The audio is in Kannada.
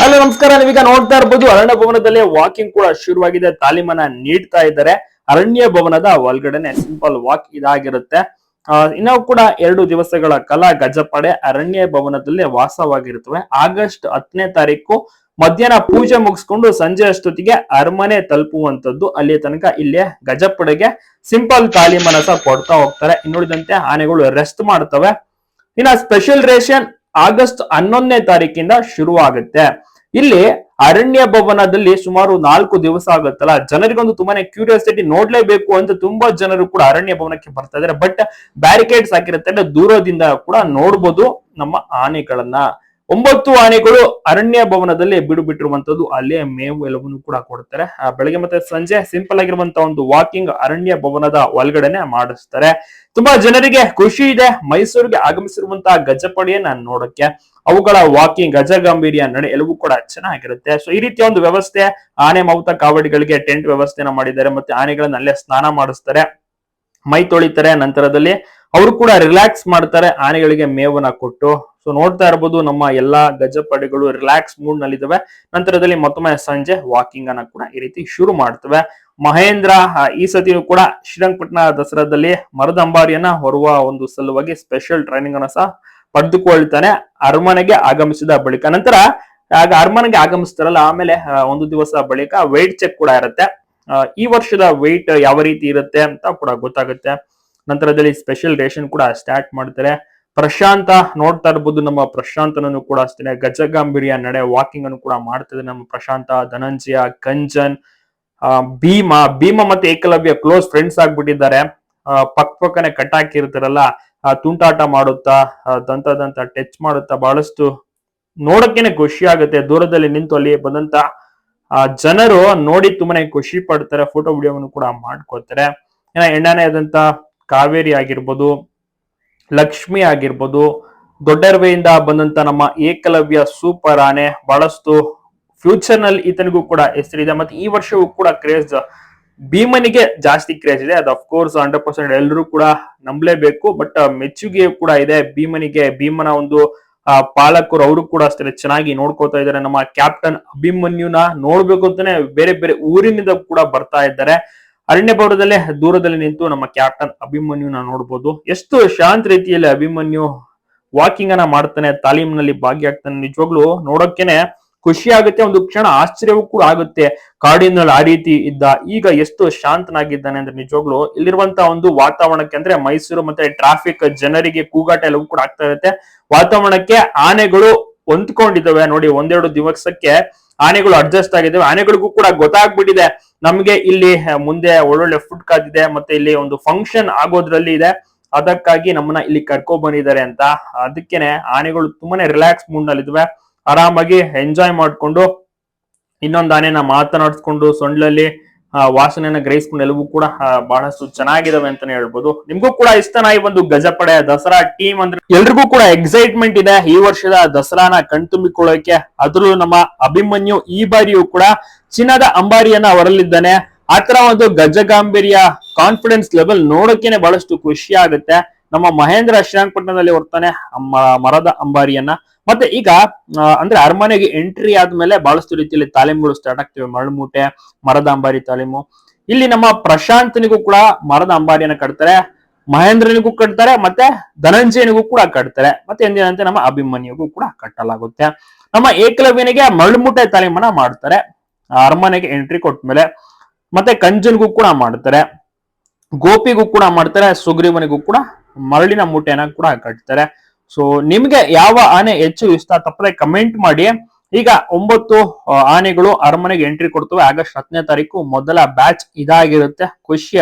ಹಲೋ ನಮಸ್ಕಾರ. ನೀವೀಗ ನೋಡ್ತಾ ಇರ್ಬೋದು, ಅರಣ್ಯ ಭವನದಲ್ಲಿ ವಾಕಿಂಗ್ ಕೂಡ ಶುರುವಾಗಿದೆ. ತಾಲೀಮನ್ನ ನೀಡ್ತಾ ಇದ್ದಾರೆ. ಅರಣ್ಯ ಭವನದ ಒಳಗಡೆನೆ ಸಿಂಪಲ್ ವಾಕ್ ಇದಾಗಿರುತ್ತೆ. ಇನ್ನೂ ಕೂಡ ಎರಡು ದಿವಸಗಳ ಕಾಲ ಗಜಪಡೆ ಅರಣ್ಯ ಭವನದಲ್ಲಿ ವಾಸವಾಗಿರುತ್ತವೆ. ಆಗಸ್ಟ್ ಹತ್ತನೇ ತಾರೀಕು ಮಧ್ಯಾಹ್ನ ಪೂಜೆ ಮುಗಿಸ್ಕೊಂಡು ಸಂಜೆ ಅಷ್ಟೊತ್ತಿಗೆ ಅರಮನೆ ತಲುಪುವಂತದ್ದು ಅಲ್ಲಿ ತನಕ ಇಲ್ಲಿ ಗಜಪಡೆಗೆ ಸಿಂಪಲ್ ತಾಲೀಮನ್ನ ಸಹ ಕೊಡ್ತಾ ಹೋಗ್ತಾರೆ. ಇನ್ನುಳಿದಂತೆ ಆನೆಗಳು ರೆಸ್ಟ್ ಮಾಡ್ತವೆ. ಇನ್ನ ಸ್ಪೆಷಲ್ ರೇಷನ್ ಆಗಸ್ಟ್ ಹನ್ನೊಂದನೇ ತಾರೀಕಿಂದ ಶುರುವಾಗುತ್ತೆ. ಇಲ್ಲಿ ಅರಣ್ಯ ಭವನದಲ್ಲಿ ಸುಮಾರು ನಾಲ್ಕು ದಿವಸ ಆಗುತ್ತಲ್ಲ, ಜನರಿಗೊಂದು ತುಂಬಾನೇ ಕ್ಯೂರಿಯಾಸಿಟಿ ನೋಡ್ಲೇಬೇಕು ಅಂತ ತುಂಬಾ ಜನರು ಕೂಡ ಅರಣ್ಯ ಭವನಕ್ಕೆ ಬರ್ತಾ ಇದಾರೆ ಬಟ್ ಬ್ಯಾರಿಕೇಡ್ಸ್ ಹಾಕಿರುತ್ತೆ ದೂರದಿಂದ ಕೂಡ ನೋಡ್ಬೋದು ನಮ್ಮ ಆನೆಗಳನ್ನ. ಒಂಬತ್ತು ಆನೆಗಳು ಅರಣ್ಯ ಭವನದಲ್ಲಿ ಬಿಡು ಬಿಟ್ಟಿರುವಂತದ್ದು ಅಲ್ಲೇ ಮೇವು ಎಲ್ಲವನ್ನು ಕೂಡ ಕೊಡ್ತಾರೆ. ಆ, ಬೆಳಗ್ಗೆ ಮತ್ತೆ ಸಂಜೆ ಸಿಂಪಲ್ ಆಗಿರುವಂತ ಒಂದು ವಾಕಿಂಗ್ ಅರಣ್ಯ ಭವನದ ಒಳಗಡೆನೆ ಮಾಡಿಸ್ತಾರೆ. ತುಂಬಾ ಜನರಿಗೆ ಖುಷಿ ಇದೆ ಮೈಸೂರಿಗೆ ಆಗಮಿಸಿರುವಂತಹ ಗಜಪಡೆಯನ್ನ ನೋಡಕ್ಕೆ. ಅವುಗಳ ವಾಕಿಂಗ್ ಗಜ ಗಾಂಭೀರ್ಯ ನಡೆ ಎಲ್ಲವೂ ಕೂಡ ಚೆನ್ನಾಗಿರುತ್ತೆ. ಸೊ ಈ ರೀತಿಯ ಒಂದು ವ್ಯವಸ್ಥೆ ಆನೆ ಮೌತ ಕಾವಡಿಗಳಿಗೆ ಟೆಂಟ್ ವ್ಯವಸ್ಥೆನ ಮಾಡಿದ್ದಾರೆ ಮತ್ತೆ ಆನೆಗಳನ್ನ ಅಲ್ಲೇ ಸ್ನಾನ ಮಾಡಿಸ್ತಾರೆ. ಮೈ ತೊಳಿತಾರೆ ನಂತರದಲ್ಲಿ ಅವರು ಕೂಡ ರಿಲ್ಯಾಕ್ಸ್ ಮಾಡ್ತಾರೆ ಆನೆಗಳಿಗೆ ಮೇವನ್ನ ಕೊಟ್ಟು ಸೊ ನೋಡ್ತಾ ಇರಬಹುದು ನಮ್ಮ ಎಲ್ಲಾ ಗಜಪಡೆಗಳು ರಿಲ್ಯಾಕ್ಸ್ ಮೂಡ್ ನಲ್ಲಿದ್ದಾವೆ. ನಂತರದಲ್ಲಿ ಮತ್ತೊಮ್ಮೆ ಸಂಜೆ ವಾಕಿಂಗ್ ಅನ್ನ ಕೂಡ ಈ ರೀತಿ ಶುರು ಮಾಡ್ತವೆ. ಮಹೇಂದ್ರ ಈ ಸತಿಯೂ ಕೂಡ ಶ್ರೀರಂಗಪಟ್ಟಣ ದಸರಾದಲ್ಲಿ ಮರದ ಅಂಬಾರಿಯನ್ನ ಹೊರುವ ಒಂದು ಸಲುವಾಗಿ ಸ್ಪೆಷಲ್ ಟ್ರೈನಿಂಗ್ ಅನ್ನ ಸಹ ಪಡೆದುಕೊಳ್ತಾನೆ. ಅರಮನೆಗೆ ಆಗಮಿಸಿದ ಬಳಿಕ ನಂತರ, ಆಗ ಅರಮನೆಗೆ ಆಗಮಿಸ್ತಾರಲ್ಲ, ಆಮೇಲೆ ಒಂದು ದಿವಸ ಬಳಿಕ weight ಚೆಕ್ ಕೂಡ ಇರುತ್ತೆ. ಈ ವರ್ಷದ weight ಯಾವ ರೀತಿ ಇರುತ್ತೆ ಅಂತ ಕೂಡ ಗೊತ್ತಾಗುತ್ತೆ. ನಂತರದಲ್ಲಿ ಸ್ಪೆಷಲ್ ರೇಷನ್ ಕೂಡ ಸ್ಟಾರ್ಟ್ ಮಾಡ್ತಾರೆ. ಪ್ರಶಾಂತ ನೋಡ್ತಾ ಇರ್ಬೋದು. ನಮ್ಮ ಪ್ರಶಾಂತನನ್ನು ಕೂಡ ಅಷ್ಟೇ ಗಜಗಾಂಭೀರ್ಯ ನಡೆ ವಾಕಿಂಗ್ ಅನ್ನು ಕೂಡ ಮಾಡ್ತಿದೆ ನಮ್ಮ ಪ್ರಶಾಂತ ಧನಂಜಯ ಕಂಜನ್ ಆ, ಭೀಮ. ಭೀಮ ಮತ್ತೆ ಏಕಲವ್ಯ ಕ್ಲೋಸ್ ಫ್ರೆಂಡ್ಸ್ ಆಗ್ಬಿಟ್ಟಿದ್ದಾರೆ. ಆ, ಪಕ್ಕ ಪಕ್ಕನೆ ಕಟ್ ಹಾಕಿರ್ತಾರಲ್ಲ ಆ, ತುಂಟಾಟ ಮಾಡುತ್ತಾ ದಂತ ದಂತ ಟಚ್ ಮಾಡುತ್ತಾ ಬಹಳಷ್ಟು ನೋಡಕ್ಕೇನೆ ಖುಷಿ ಆಗುತ್ತೆ. ದೂರದಲ್ಲಿ ನಿಂತು ಅಲ್ಲಿ ಬಂದಂತ ಜನರು ನೋಡಿ ತುಂಬಾನೇ ಖುಷಿ ಪಡ್ತಾರೆ. ಫೋಟೋ ವಿಡಿಯೋವನ್ನು ಕೂಡ ಮಾಡ್ಕೋತಾರೆ ಏನ ಎಣ್ಣನೇ ಆದಂತ ಕಾವೇರಿ ಆಗಿರ್ಬೋದು. ಲಕ್ಷ್ಮಿ ಆಗಿರ್ಬೋದು. ದೊಡ್ಡರ್ವೆಯಿಂದ ಬಂದಂತ ನಮ್ಮ ಏಕಲವ್ಯ ಸೂಪರ್ ಆನೆ ಬಹಳಷ್ಟು ಫ್ಯೂಚರ್ನಲ್ಲಿ ಈತನಿಗೂ ಕೂಡ ಹೆಸರಿದೆ ಮತ್ತೆ ಈ ವರ್ಷವೂ ಕೂಡ ಕ್ರೇಜ್ ಭೀಮನಿಗೆ ಜಾಸ್ತಿ ಕ್ರೇಜ್ ಇದೆ. ಅದು ಅಫ್ಕೋರ್ಸ್ ಹಂಡ್ರೆಡ್ ಪರ್ಸೆಂಟ್ ಎಲ್ಲರೂ ಕೂಡ ನಂಬಲೇಬೇಕು. ಬಟ್ ಮೆಚ್ಚುಗೆ ಕೂಡ ಇದೆ ಭೀಮನಿಗೆ. ಭೀಮನ ಒಂದು ಪಾಲಕರು ಅವರು ಕೂಡ ಅಷ್ಟೇ ಚೆನ್ನಾಗಿ ನೋಡ್ಕೋತಾ ಇದ್ದಾರೆ. ನಮ್ಮ ಕ್ಯಾಪ್ಟನ್ ಅಭಿಮನ್ಯುನ ನೋಡ್ಬೇಕು ಅಂತಾನೆ ಬೇರೆ ಬೇರೆ ಊರಿನಿಂದ ಕೂಡ ಬರ್ತಾ ಇದ್ದಾರೆ. ಅರಣ್ಯ ಭವನದಲ್ಲೇ ದೂರದಲ್ಲಿ ನಿಂತು ನಮ್ಮ ಕ್ಯಾಪ್ಟನ್ ಅಭಿಮನ್ಯುನ ನೋಡ್ಬೋದು. ಎಷ್ಟು ಶಾಂತ ರೀತಿಯಲ್ಲಿ ಅಭಿಮನ್ಯು ವಾಕಿಂಗ್ ಅನ್ನ ಮಾಡ್ತಾನೆ, ತಾಲೀಮ್ನಲ್ಲಿ ಭಾಗಿಯಾಗ್ತಾನೆ. ನಿಜವಾಗ್ಲು ನೋಡೋಕೆನೆ ಖುಷಿ ಆಗುತ್ತೆ, ಒಂದು ಕ್ಷಣ ಆಶ್ಚರ್ಯವೂ ಕೂಡ ಆಗುತ್ತೆ. ಕಾಡಿನಲ್ಲಿ ಆ ರೀತಿ ಇದ್ದ, ಈಗ ಎಷ್ಟು ಶಾಂತನಾಗಿದ್ದಾನೆ ಅಂದ್ರೆ ನಿಜವಾಗ್ಲು ಇಲ್ಲಿರುವಂತ ಒಂದು ವಾತಾವರಣಕ್ಕೆ ಅಂದ್ರೆ ಮೈಸೂರು ಮತ್ತೆ ಟ್ರಾಫಿಕ್ ಜನರಿಗೆ ಕೂಗಾಟ ಎಲ್ಲವೂ ಕೂಡ ಆಗ್ತಾ ಇರುತ್ತೆ. ವಾತಾವರಣಕ್ಕೆ ಆನೆಗಳು ಹೊಂದ್ಕೊಂಡಿದ್ದಾವೆ. ನೋಡಿ, ಒಂದೆರಡು ದಿವಸಕ್ಕೆ ಆನೆಗಳು ಅಡ್ಜಸ್ಟ್ ಆಗಿದ್ದಾವೆ. ಆನೆಗಳಿಗೂ ಕೂಡ ಗೊತ್ತಾಗ್ಬಿಟ್ಟಿದೆ. ನಮ್ಗೆ ಇಲ್ಲಿ ಮುಂದೆ ಒಳ್ಳೊಳ್ಳೆ ಫುಡ್ ಕಾದಿದೆ, ಮತ್ತೆ ಇಲ್ಲಿ ಒಂದು ಫಂಕ್ಷನ್ ಆಗೋದ್ರಲ್ಲಿ ಇದೆ. ಅದಕ್ಕಾಗಿ ನಮ್ಮನ್ನ ಇಲ್ಲಿ ಕರ್ಕೊಂಡ್ ಬಂದಿದ್ದಾರೆ ಅಂತ. ಅದಕ್ಕೇನೆ ಆನೆಗಳು ತುಂಬಾನೇ ರಿಲ್ಯಾಕ್ಸ್ ಮೂಡ್ನಲ್ಲಿ ಇದ್ವೆ ಆರಾಮಾಗಿ ಎಂಜಾಯ್ ಮಾಡ್ಕೊಂಡು ಇನ್ನೊಂದು ಆನೆನ ಮಾತನಾಡಿಸ್ಕೊಂಡು, ಸೊಂಡ್ಲಲ್ಲಿ ವಾಸನೆಯನ್ನ ಗ್ರಹಿಸ್ಕೊಂಡು ಎಲ್ಲವೂ ಕೂಡ ಬಹಳಷ್ಟು ಚೆನ್ನಾಗಿದಾವೆ ಅಂತಾನೆ ಹೇಳ್ಬೋದು. ನಿಮ್ಗೂ ಕೂಡ ಇಷ್ಟನ ಈ ಒಂದು ಗಜಪಡೆ ದಸರಾ ಟೀಮ್ ಅಂದ್ರೆ ಎಲ್ರಿಗೂ ಕೂಡ ಎಕ್ಸೈಟ್ಮೆಂಟ್ ಇದೆ. ಈ ವರ್ಷದ ದಸರಾನ ಕಣ್ತುಂಬಿಕೊಳ್ಳೋಕೆ ಅದ್ರಲ್ಲೂ ನಮ್ಮ ಅಭಿಮನ್ಯು ಈ ಬಾರಿಯೂ ಕೂಡ ಚಿನ್ನದ ಅಂಬಾರಿಯನ್ನ ಹೊರಲಿದ್ದಾನೆ. ಆತರ ಒಂದು ಗಜಗಾಂಭೀರ್ಯ ಕಾನ್ಫಿಡೆನ್ಸ್ ಲೆವೆಲ್ ನೋಡೋಕೆನೆ ಬಹಳಷ್ಟು ಖುಷಿ ಆಗುತ್ತೆ. ನಮ್ಮ ಮಹೇಂದ್ರ ಶ್ರೀರಂಗಪಟ್ಟಣದಲ್ಲಿ ಹೊರ್ತಾನೆ ಮರದ ಅಂಬಾರಿಯನ್ನ. ಮತ್ತೆ ಈಗ ಅಂದ್ರೆ ಅರಮನೆಗೆ ಎಂಟ್ರಿ ಆದ್ಮೇಲೆ ಬಹಳಷ್ಟು ರೀತಿಯಲ್ಲಿ ತಾಲೀಮುಗಳು ಸ್ಟಾರ್ಟ್ ಆಗ್ತಿವೆ. ಮರಳುಮೂಟೆ, ಮರದ ಅಂಬಾರಿ ತಾಲೀಮು. ಇಲ್ಲಿ ನಮ್ಮ ಪ್ರಶಾಂತನಿಗೂ ಕೂಡ ಮರದ ಅಂಬಾರಿಯನ್ನ ಕಟ್ತಾರೆ, ಮಹೇಂದ್ರನಿಗೂ ಕಟ್ತಾರೆ, ಮತ್ತೆ ಧನಂಜಯನಿಗೂ ಕೂಡ ಕಟ್ತಾರೆ. ಮತ್ತೆ ಎಂದಿನಂತೆ ನಮ್ಮ ಅಭಿಮನ್ಯುಗೂ ಕೂಡ ಕಟ್ಟಲಾಗುತ್ತೆ. ನಮ್ಮ ಏಕಲವ್ಯನಿಗೆ ಮರಳುಮೂಟೆ ತಾಲೀಮನ್ನ ಮಾಡ್ತಾರೆ. ಅರಮನೆಗೆ ಎಂಟ್ರಿ ಕೊಟ್ಮೇಲೆ, ಮತ್ತೆ ಕಂಜನ್ಗೂ ಕೂಡ ಮಾಡ್ತಾರೆ. ಗೋಪಿಗೂ ಕೂಡ ಮಾಡ್ತಾರೆ, ಸುಗ್ರೀವನಿಗೂ ಕೂಡ ಮರಳಿನ ಮೂಟೆನ ಕೂಡ ಕಟ್ತಾರೆ. ಸೊ ನಿಮ್ಗೆ ಯಾವ ಆನೆ ಹೆಚ್ಚು ಇಷ್ಟ ತಪ್ಪದೆ ಕಮೆಂಟ್ ಮಾಡಿ. ಈಗ ಒಂಬತ್ತು ಆನೆಗಳು ಅರಮನೆಗೆ ಎಂಟ್ರಿ ಕೊಡ್ತವೆ. ಆಗಸ್ಟ್ ಹತ್ತನೇ ತಾರೀಕು ಮೊದಲ ಬ್ಯಾಚ್ ಇದಾಗಿರುತ್ತೆ. ಖುಷಿಯ